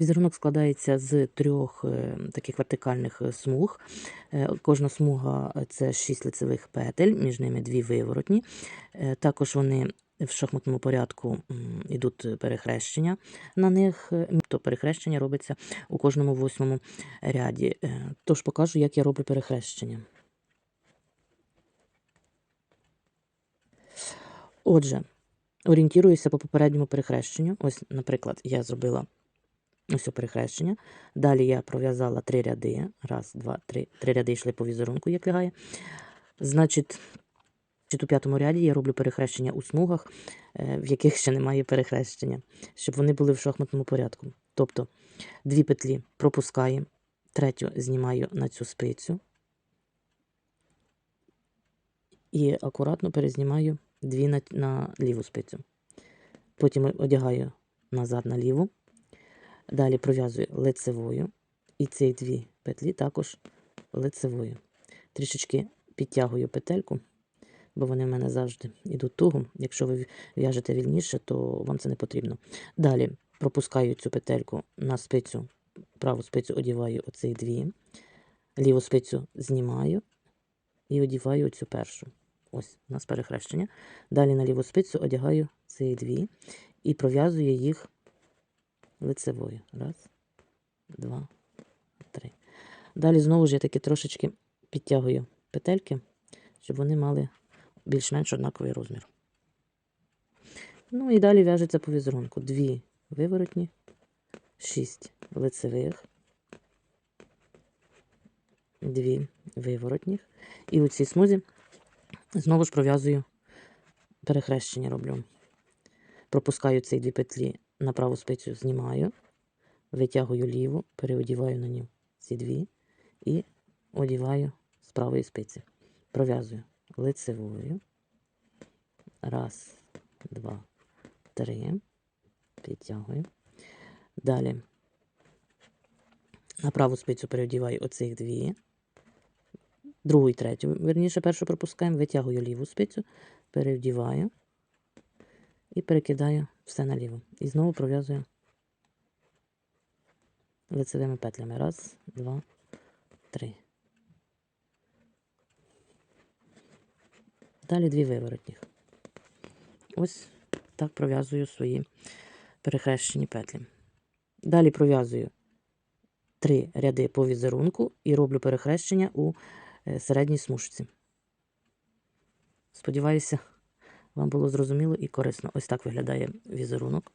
Візерунок складається з трьох е, таких вертикальних е, смуг. Е, Кожна смуга це шість лицевих петель, між ними дві виворотні. Також вони в шахматному порядку йдуть перехрещення на них. То перехрещення робиться у кожному восьмому ряді. Тож покажу, як я роблю перехрещення. Отже, орієнтуюся по попередньому перехрещенню. Ось, наприклад, я зробила ось перехрещення. Далі я пров'язала три ряди. Раз, два, три. Три ряди йшли по візерунку, як лягає. Значить, значить, у п'ятому ряді я роблю перехрещення у смугах, е, в яких ще немає перехрещення, щоб вони були в шахматному порядку. Тобто дві петлі пропускаю, третю знімаю на цю спицю і акуратно перезнімаю дві на, на ліву спицю. Потім одягаю назад на ліву. Далі пров'язую лицевою. І ці дві петлі також лицевою. Трішечки підтягую петельку, бо вони в мене завжди йдуть туго. Якщо ви в'яжете вільніше, то вам це не потрібно. Далі пропускаю цю петельку на спицю, праву спицю одіваю оці дві, ліву спицю знімаю і одіваю цю першу. Ось у нас перехрещення. Далі на ліву спицю одягаю ці дві і пров'язую їх лицевою. Раз, два, три. Далі знову ж я таки трошечки підтягую петельки, щоб вони мали більш-менш однаковий розмір. Ну і далі в'яжеться по візерунку. Дві виворотні, шість лицевих, дві виворотніх. І у цій смузі знову ж пров'язую перехрещення роблю. Пропускаю ці дві петлі на праву спицю, знімаю, витягую ліву, переодіваю на ній ці дві і одіваю з правої спиці. Пров'язую лицевою. Раз, два, три. Підтягую. Далі на праву спицю переодіваю оцих дві. Другу і третю, верніше, першу пропускаємо, витягую ліву спицю, перевдіваю і перекидаю все наліво. І знову пров'язую лицевими петлями. Раз, два, три. Далі дві виворотніх. Ось так пров'язую свої перехрещені петлі. Далі пров'язую три ряди по візерунку і роблю перехрещення у е, середній смужці. Сподіваюся, вам було зрозуміло і корисно. Ось так виглядає візерунок.